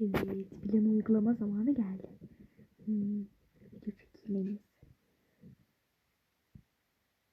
Evet, plan uygulama zamanı geldi. Hmm. Video çekilmemiz.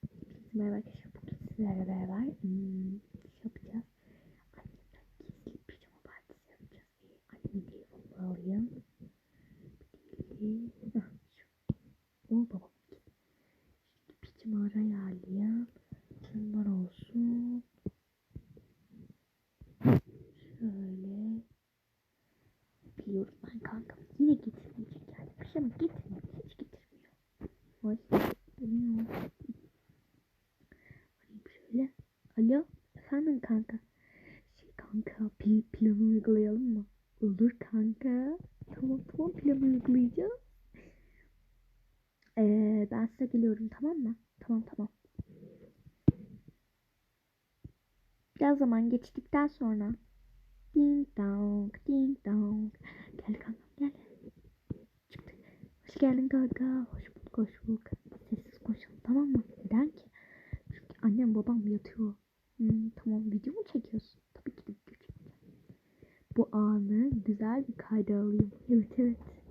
Hepinize merhaba arkadaşlar. Bugün sizlerle beraber hmm, şey yapacağız. Annemden gizli pijama partisi yapacağız. Ee, annemi telefonunu alayım. Bir de... Hah, şu. O babam. Şimdi pijamaları ayarlayayım. Bunlar olsun. Şöyle. Biliyorum ben kankam yine getirmeyecek yani. Pijama getirmiyor. Hiç getirmiyor. Ay. Bu ne o? Arayayım şöyle. Alo. Efendim kanka. Şey kanka pil, planı uygulayalım mı? Olur kanka. Tamam tamam planı uygulayacağız. Ee, ben size geliyorum tamam mı? Tamam tamam. Biraz zaman geçtikten sonra ding dong ding dong. Gel kankam gel. Çıktık. Hoş geldin kanka. Hoş bulduk hoş bulduk. Sessiz konuşalım tamam mı? Neden ki? Çünkü annem babam yatıyor. Hmm, tamam. Video mu çekiyorsun? Tabii ki de video çekeceğim. Bu anı güzel bir kayda alayım. Evet evet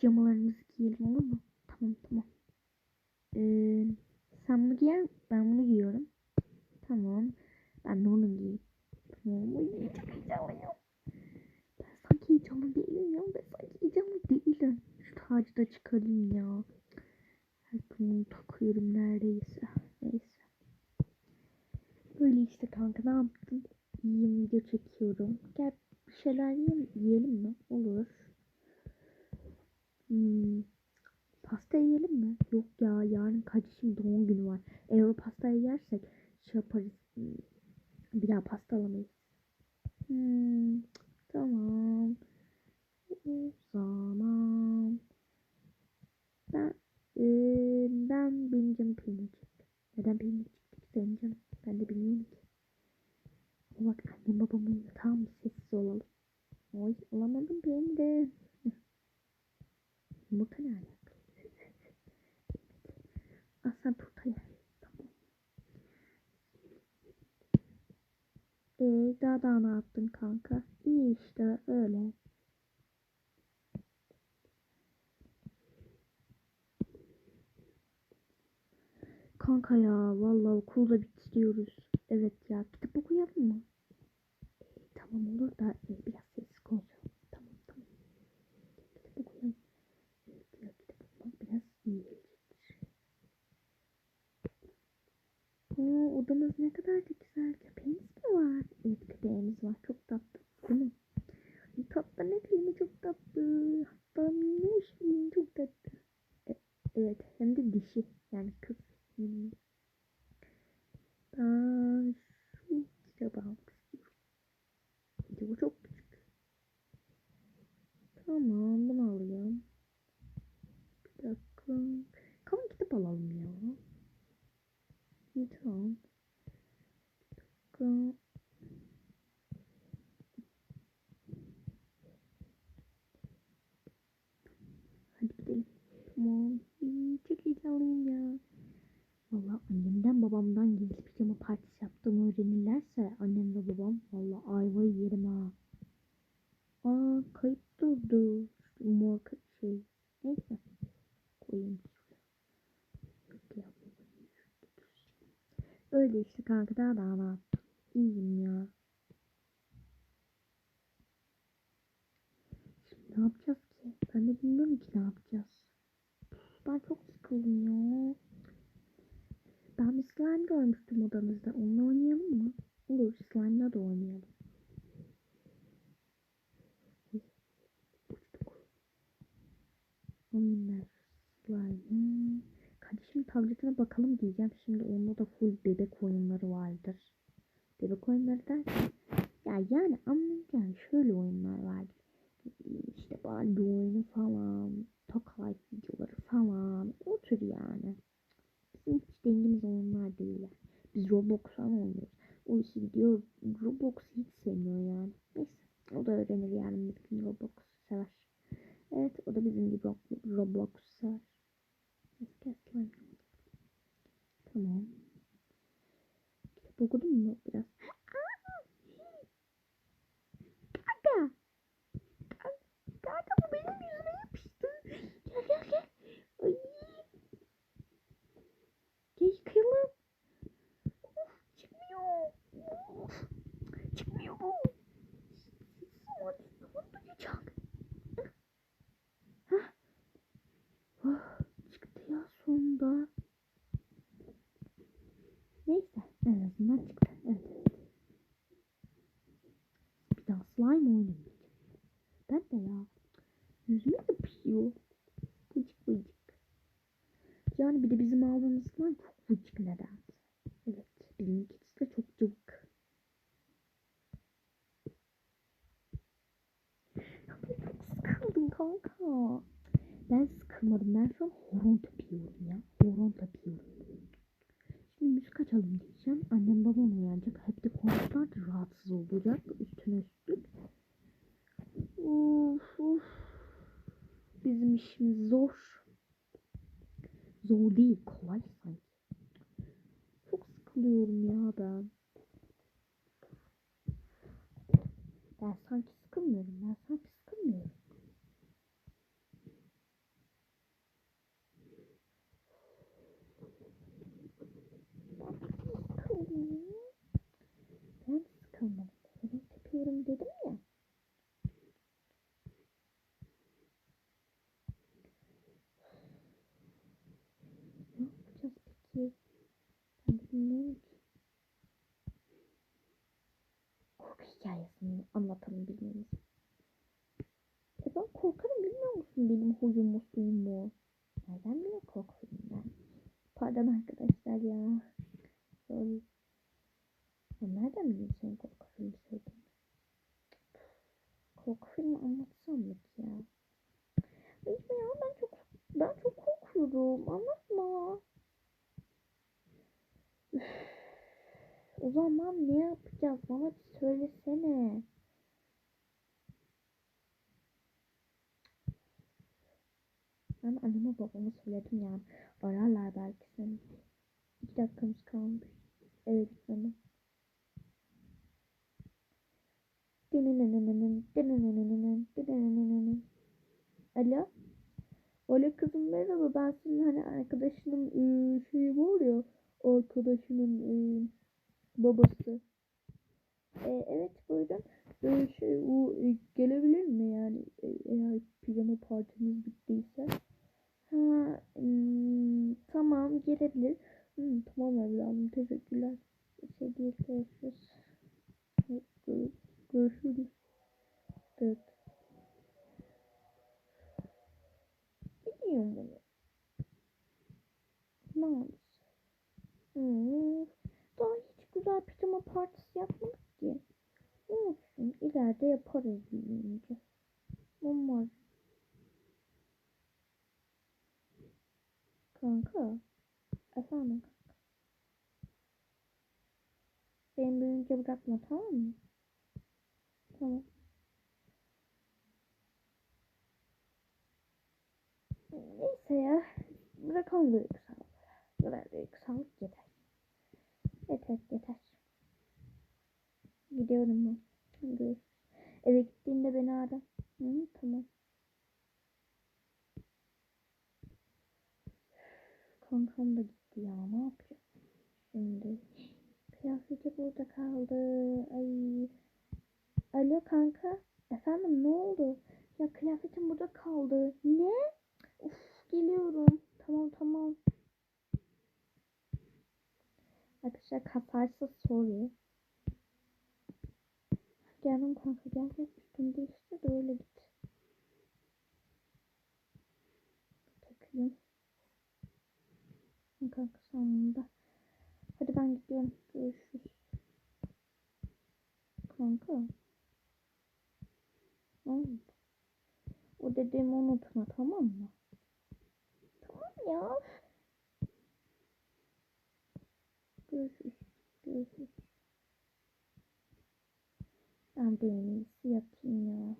pijamalarımızı giyelim olur mu tamam tamam ee, sen bunu giyer ben bunu giyiyorum Tamam. Ben de onu giyeyim. Tamam. Ay, çok heyecanlıyım. Ben sanki heyecanlı değilim ya. Ben sanki heyecanlı değilim. Şu tacı da çıkarayım ya. Her gün takıyorum neredeyse. Neyse. Böyle işte kanka ne yaptım? İyiyim video çekiyorum. Gel bir şeyler yiyelim mi? Olur. Hmm. Pasta yiyelim mi? Yok ya yarın kardeşim doğum günü var. Eğer o pastayı yersek şey yaparız. Hmm, Bir daha pasta alamayız. Hmm, tamam. O zaman ben e, ben benim peynir çekti. Neden peynir çekti ki? Ben de bilmiyorum ki. Bak annem babam uyuyor. Tamam mı? Sessiz olalım. Oy alamadım peyniri. Yumurta ne alaka? Ah sen turta yer. Ee, daha da ne yaptın kanka? İyi işte öyle. Kanka ya vallahi okulda bitiriyoruz. Evet ya kitap okuyalım mı? Ee, tamam olur da e, biraz sessiz konuşalım. Tamam tamam. Kitap okuyalım. Evet ya kitap okumak biraz iyi gelecektir. Ne kadar da güzel. Köpeğimiz mi var? Evet köpeğimiz var. Çok tatlı. Değil mi? Ay, tatlı ne bileyim çok tatlı. Hatta minnoş bileyim çok tatlı. E, evet hem de dişi. Yani kız. Hmm. Ben şu kitabı almak istiyorum. Kitabı çok küçük. Tamam bunu alayım. Bir dakika. Kalın kitap alalım ya. İyi tamam. Bir dakika. Hadi gidelim. Tamam. İyi, çok heyecanlıyım ya. Valla annemden babamdan gizli pijama partisi yaptığımı öğrenirlerse annem ve babam valla ayvayı yerim ha. Aa kayıt durdu. Şu mor şey. Neyse. Koyayım. Öyle işte kanka daha ne yaptım. İyiyim ya. Şimdi ne yapacağız ki? Ben de bilmiyorum ki ne yapacağız. Ben çok sıkıldım ya. Ben bir slime görmüştüm odanızda. Onunla oynayalım mı? Olur. Slime'la da oynayalım. Oyunlar. Slime. Kardeşim tabletine bakalım diyeceğim. Şimdi onda da full bebek oyunları vardır. Bebek oyunları derken ya yani anlayacağın şöyle oyunlar vardır. İşte Barbie oyunu falan. Tokay videoları falan. O tür yani. Bizim hiç dengimiz oyunlar değil yani. Biz Roblox falan oynuyoruz. O işi diyor Roblox'u hiç sevmiyor yani. Neyse o da öğrenir yani bir gün Roblox'u sever. Evet o da bizim gibi Roblox'u sever. Neyse gel slime. Tamam. Dokudun mu biraz? Kanka. Kanka bu benim yüzüme yapıştı. Gel gel gel. Ay. Gel yıkayalım. Of, çıkmıyor. Of, çıkmıyor bu. Sonra sonra duyacak. Hah. Oh, çıktı ya sonunda. Neyse en azından çıktı. Evet. Bir daha slime oynamayacağım. Ben de ya. Yüzüme yapışıyor. Vıcık vıcık. Yani bir de bizim aldığımız slime çok vıcık nedense. Evet. Bizimkisi de çok cıvık. Çok sıkıldım kanka. Ben sıkılmadım. Ben şu an horon tepiyorum ya. Horon tepiyorum. Müzik açalım diyeceğim. Annem babam uyanacak. Hep de konuşlar rahatsız olacak. Üstüne üstlük. Of of. Bizim işimiz zor. Zor değil. Kolay sanki. Çok sıkılıyorum ya ben. Ben sanki sıkılmıyorum. Ben sanki sıkılmıyorum. sıkıldım. Ben sıkılmadım. Horon tepiyorum dedim ya. Ne yapacağız peki? Ben de bilmiyorum ki. Korku hikayesini anlatalım birbirimize. E ben korkarım bilmiyor musun benim huyumu suyumu? Nereden bile korkuyorum ben? Pardon arkadaşlar ya. Sorry. Ya nereden bileyim senin korku filmi sevdiğini? Korku filmi anlatsam mı ki ya? Hiçbir ya ben çok ben çok korkuyorum. Anlatma. Üf. O zaman ne yapacağız? Bana bir söylesene. Ben anneme babama söyledim yani. Ararlar belki seni. İki dakikamız kalmış. Eve gitmeme. Alo. Alo kızım merhaba ben senin hani arkadaşının ıı, şeyi var ya arkadaşının ıı, babası. E, evet buyurun. E, şey o e, gelebilir mi yani e, eğer pijama partimiz bittiyse? Ha, hmm, tamam gelebilir. Hmm, tamam evladım teşekkürler. Değil görüşürüz. Gör- Görüşürüz. Evet. Gidiyorum bunu. Maalesef. Hmm, daha hiç güzel pijama partisi yapmadık ki. Olsun ileride yaparız büyüyünce. Umarım. Kanka. Efendim kanka. Beni büyüyünce bırakma tamam mı? Tamam. Neyse ya. Bırakalım duygusal. Bırak duygusallık yeter. Yeter yeter. Gidiyorum ben. Görüşürüz. Eve gittiğinde beni ara. Hı, tamam. Kankam da gitti ya. Ne yapacağım? Şimdi. Kıyafeti burada kaldı. Ay. Alo kanka. Efendim ne oldu? Ya kıyafetim burada kaldı. Ne? Of geliyorum. Tamam tamam. Arkadaşlar kasarsa sorry. Geldim kanka gel gel üstünü değiştir de öyle git. Takayım. Kanka sonunda. Hadi ben gidiyorum. Görüşürüz. Kanka. Ne oldu? O dediğimi unutma tamam mı? Tamam ya. Görüşürüz. Görüşürüz. Ben de en iyisi yatayım ya.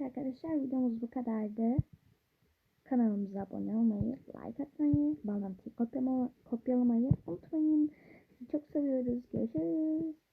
Evet arkadaşlar videomuz bu kadardı. Kanalımıza abone olmayı, like atmayı, bağlantıyı kopyalama, kopyalamayı unutmayın. Sizi çok seviyoruz. Görüşürüz.